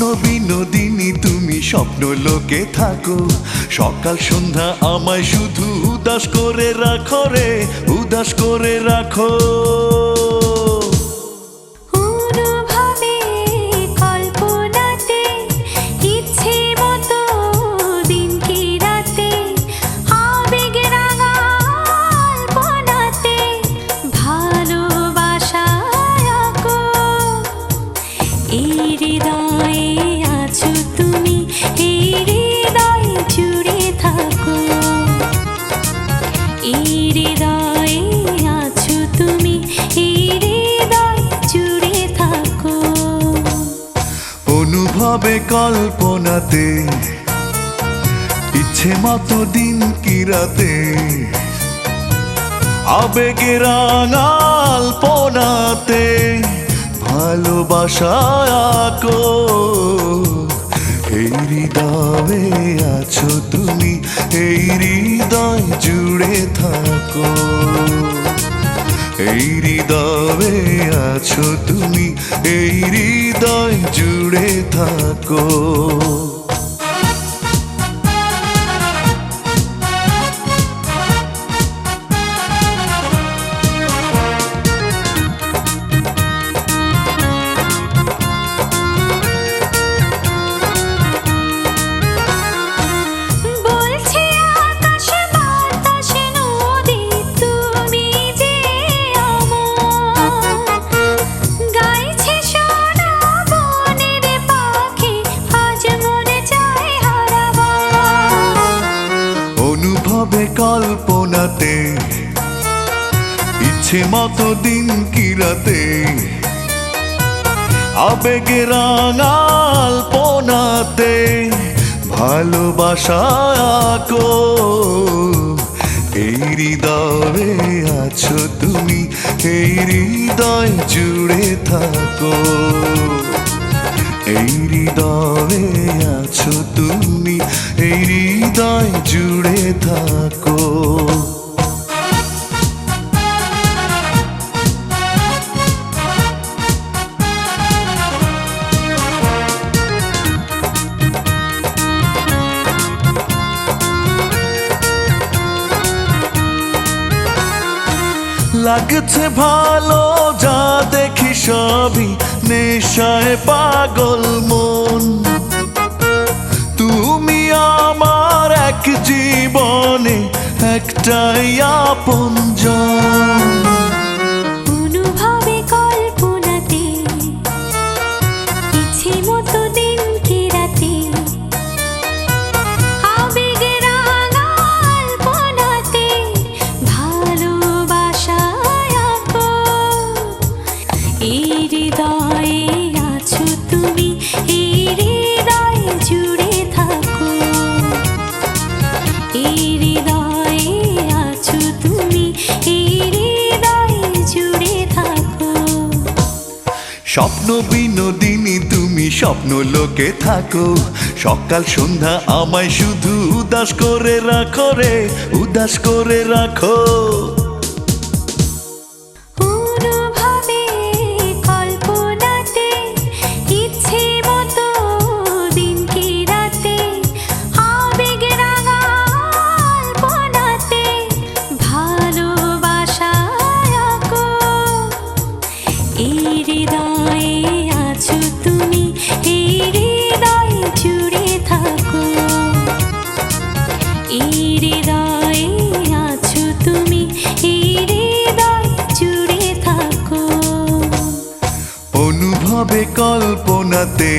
বিনোদিনী, তুমি স্বপ্ন লোকে থাকো। সকাল, সন্ধ্যা আমায় শুধু উদাস করে রাখো রে, উদাস করে রাখো। অনুভবে কল্পনাতে, ইচ্ছে মতো দিন কি রাতে? আবেগে রাঙাল পোনাতে ভালোবাসায় আঁকো এই হৃদয়ে আছো তুমি, এই হৃদয় জুড়ে থাকো। এই হৃদয়ে আছো তুমি এই হৃদয় জুড়ে থাকো। অনুভবে কল্পনাতে। ইচ্ছে মতো দিন কিরাতে আবেগে রাঙাল পোনাতে ভালোবাসায় আঁকো এই হৃদয়ে আছো তুমি, এই হৃদয় জুড়ে থাকো। এই হৃদয়ে আছো তুমি এই হৃদয় জুড়ে থাকো। লাগছে ভালো যা দেখি সবই নেশায় পাগল মন। স্বপ্ন বিনোদিনী, তুমি স্বপ্ন লোকে থাকো। সকাল সন্ধ্যা আমায় শুধু উদাস করে রাখো রে, উদাস করে রাখো। কল্পনাতে,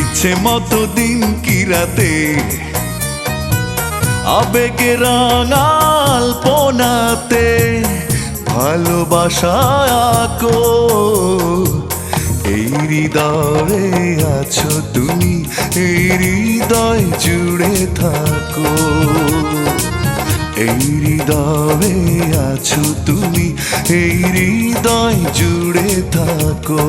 ইচ্ছে মতো দিন কি রাতে, আবেগে রাঙাল পোনাতে ভালোবাসায় আঁকো, এই হৃদয়ে আছো তুমি, এই হৃদয় জুড়ে থাকো। এই হৃদয়ে আছো তুমি এই হৃদয় জুড়ে থাকো।